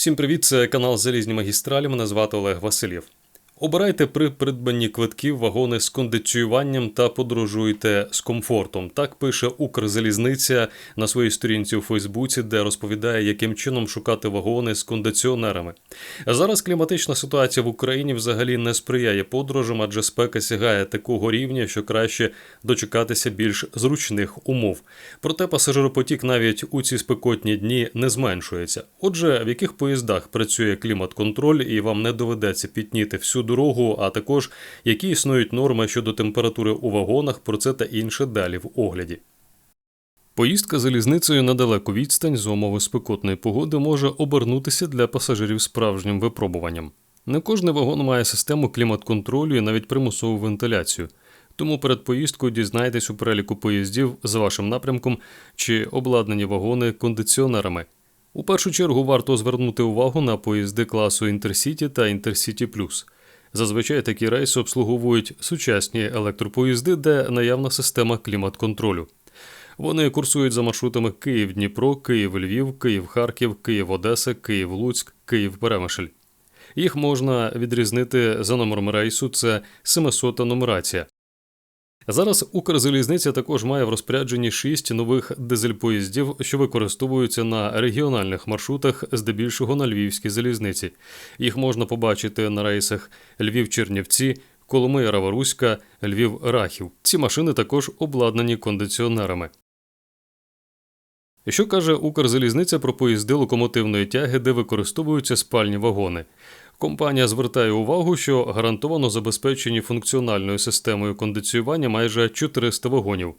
Всім привіт, це канал Залізні магістралі. Мене звати Олег Васильєв. Обирайте при придбанні квитків вагони з кондиціюванням та подорожуйте з комфортом. Так пише Укрзалізниця на своїй сторінці у Фейсбуці, де розповідає, яким чином шукати вагони з кондиціонерами. Зараз кліматична ситуація в Україні взагалі не сприяє подорожам, адже спека сягає такого рівня, що краще дочекатися більш зручних умов. Проте пасажиропотік навіть у ці спекотні дні не зменшується. Отже, в яких поїздах працює клімат-контроль і вам не доведеться пітніти всю дорогу, а також які існують норми щодо температури у вагонах, про це та інше далі в огляді. Поїздка залізницею на далеку відстань з умови спекотної погоди може обернутися для пасажирів справжнім випробуванням. Не кожний вагон має систему клімат-контролю і навіть примусову вентиляцію. Тому перед поїздкою дізнайтесь у переліку поїздів за вашим напрямком чи обладнані вагони кондиціонерами. У першу чергу варто звернути увагу на поїзди класу Інтерсіті та Інтерсіті Плюс. Зазвичай такі рейси обслуговують сучасні електропоїзди, де наявна система клімат-контролю. Вони курсують за маршрутами Київ-Дніпро, Київ-Львів, Київ-Харків, Київ-Одеса, Київ-Луцьк, Київ-Перемишль. Їх можна відрізнити за номером рейсу, це 700 нумерація. Зараз Укрзалізниця також має в розпорядженні шість нових дизель-поїздів, що використовуються на регіональних маршрутах, здебільшого на львівській залізниці. Їх можна побачити на рейсах Львів-Чернівці, Коломия Раваруська, Львів-Рахів. Ці машини також обладнані кондиціонерами. Що каже Укрзалізниця про поїзди локомотивної тяги, де використовуються спальні вагони? Компанія звертає увагу, що гарантовано забезпечені функціональною системою кондиціювання майже 400 вагонів.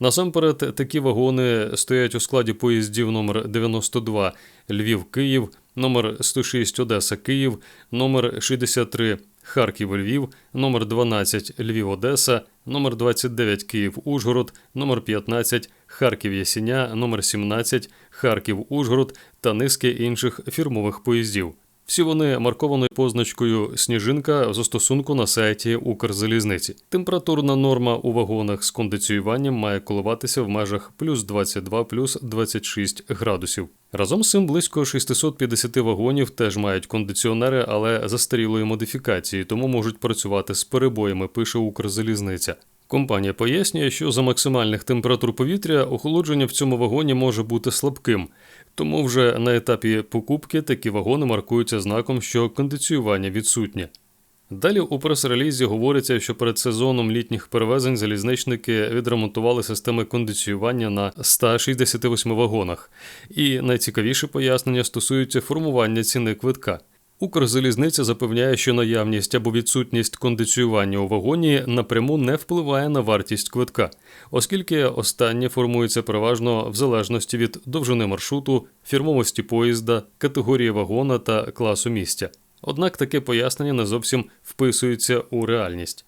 Насамперед, такі вагони стоять у складі поїздів номер 92 Львів-Київ, номер 106 Одеса Київ, номер 63 Харків Львів, номер 12 Львів Одеса, номер 29 Київ Ужгород, номер 15 Харків Ясіня, номер 17 Харків Ужгород та низки інших фірмових поїздів. Всі вони марковані позначкою Сніжинка в застосунку на сайті Укрзалізниці. Температурна норма у вагонах з кондиціюванням має коливатися в межах плюс 22 плюс 26 градусів. Разом з цим близько 650 вагонів теж мають кондиціонери, але застарілої модифікації, тому можуть працювати з перебоями, пише Укрзалізниця. Компанія пояснює, що за максимальних температур повітря охолодження в цьому вагоні може бути слабким, тому вже на етапі покупки такі вагони маркуються знаком, що кондиціювання відсутнє. Далі у прес-релізі говориться, що перед сезоном літніх перевезень залізничники відремонтували системи кондиціювання на 168 вагонах, і найцікавіше пояснення стосується формування ціни квитка. Укрзалізниця запевняє, що наявність або відсутність кондиціювання у вагоні напряму не впливає на вартість квитка, оскільки останнє формується переважно в залежності від довжини маршруту, фірмовості поїзда, категорії вагона та класу місця. Однак таке пояснення не зовсім вписується у реальність.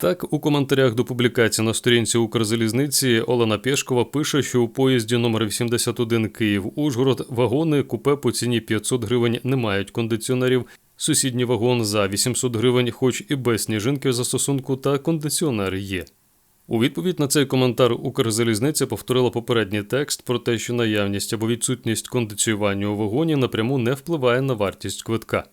Так, у коментарях до публікації на сторінці Укрзалізниці Олена Пєшкова пише, що у поїзді номер 81 Київ-Ужгород вагони купе по ціні 500 гривень не мають кондиціонерів. Сусідній вагон за 800 гривень, хоч і без сніжинки застосунку, та кондиціонер є. У відповідь на цей коментар Укрзалізниця повторила попередній текст про те, що наявність або відсутність кондиціювання у вагоні напряму не впливає на вартість квитка.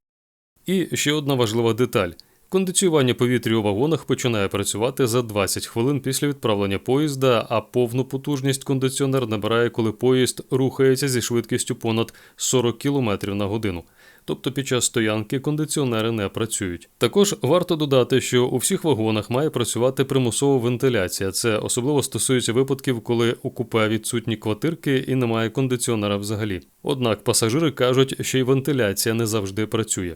І ще одна важлива деталь. Кондиціювання повітря у вагонах починає працювати за 20 хвилин після відправлення поїзда, а повну потужність кондиціонер набирає, коли поїзд рухається зі швидкістю понад 40 км на годину. Тобто під час стоянки кондиціонери не працюють. Також варто додати, що у всіх вагонах має працювати примусова вентиляція. Це особливо стосується випадків, коли у купе відсутні квартирки і немає кондиціонера взагалі. Однак пасажири кажуть, що й вентиляція не завжди працює.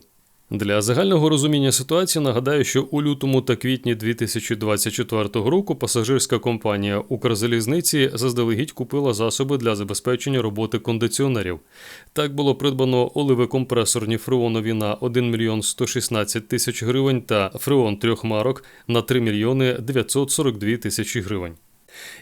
Для загального розуміння ситуації нагадаю, що у лютому та квітні 2024 року пасажирська компанія Укрзалізниці заздалегідь купила засоби для забезпечення роботи кондиціонерів. Так було придбано оливи-компресорні фреонові на 1 мільйон 116 тисяч гривень та фреон трьох марок на 3 мільйони 942 тисячі гривень.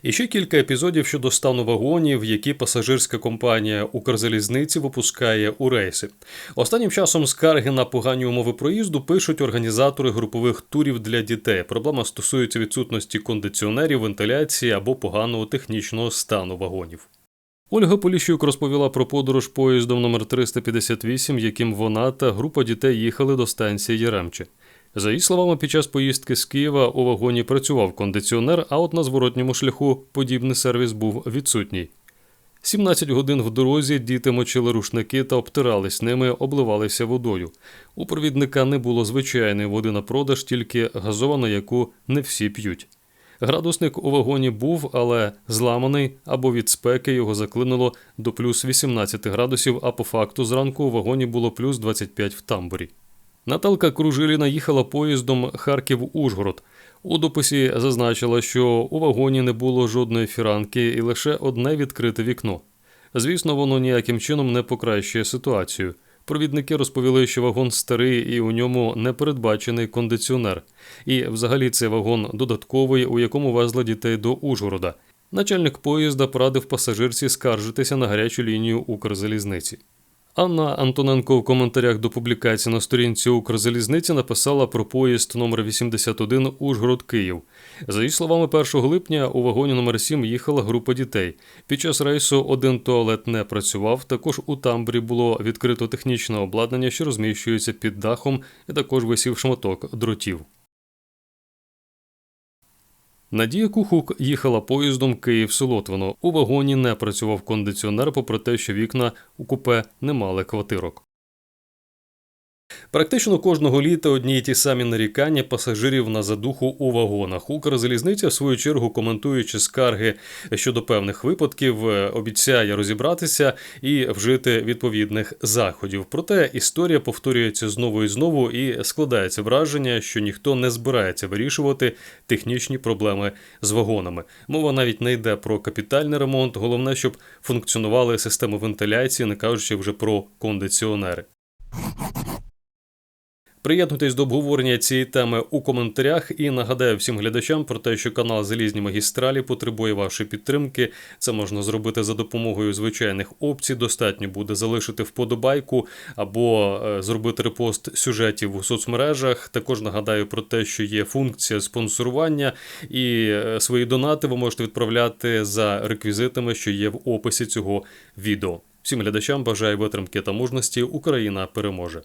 І ще кілька епізодів щодо стану вагонів, які пасажирська компанія Укрзалізниці випускає у рейси. Останнім часом скарги на погані умови проїзду пишуть організатори групових турів для дітей. Проблема стосується відсутності кондиціонерів, вентиляції або поганого технічного стану вагонів. Ольга Поліщук розповіла про подорож поїздом номер 358, яким вона та група дітей їхали до станції Яремче. За її словами, під час поїздки з Києва у вагоні працював кондиціонер, а от на зворотньому шляху подібний сервіс був відсутній. 17 годин в дорозі діти мочили рушники та обтирались ними, обливалися водою. У провідника не було звичайної води на продаж, тільки газована, яку не всі п'ють. Градусник у вагоні був, але зламаний або від спеки його заклинуло до плюс 18 градусів, а по факту зранку у вагоні було плюс 25 в тамбурі. Наталка Кружиліна їхала поїздом Харків-Ужгород. У дописі зазначила, що у вагоні не було жодної фіранки і лише одне відкрите вікно. Звісно, воно ніяким чином не покращує ситуацію. Провідники розповіли, що вагон старий і у ньому не передбачений кондиціонер. І взагалі це вагон додатковий, у якому везли дітей до Ужгорода. Начальник поїзда порадив пасажирці скаржитися на гарячу лінію Укрзалізниці. Анна Антоненко в коментарях до публікації на сторінці Укрзалізниці написала про поїзд номер 81 Ужгород Київ. За її словами, 1 липня у вагоні номер 7 їхала група дітей. Під час рейсу один туалет не працював. Також у тамбурі було відкрито технічне обладнання, що розміщується під дахом, і також висів шматок дротів. Надія Кухук їхала поїздом Київ-Солотвино. У вагоні не працював кондиціонер, попри те, що вікна у купе не мали квартирок. Практично кожного літа одні й ті самі нарікання пасажирів на задуху у вагонах. Укрзалізниця, в свою чергу, коментуючи скарги щодо певних випадків, е, обіцяє розібратися і вжити відповідних заходів. Проте історія повторюється знову і знову, і складається враження, що ніхто не збирається вирішувати технічні проблеми з вагонами. Мова навіть не йде про капітальний ремонт. Головне, щоб функціонували системи вентиляції, не кажучи вже про кондиціонери. Приєднуйтесь до обговорення цієї теми у коментарях і нагадаю всім глядачам про те, що канал Залізні магістралі потребує вашої підтримки. Це можна зробити за допомогою звичайних опцій. Достатньо буде залишити вподобайку або е, зробити репост сюжетів у соцмережах. Також нагадаю про те, що є функція спонсорування, і е, свої донати ви можете відправляти за реквізитами, що є в описі цього відео. Всім глядачам бажаю витримки та мужності. Україна переможе.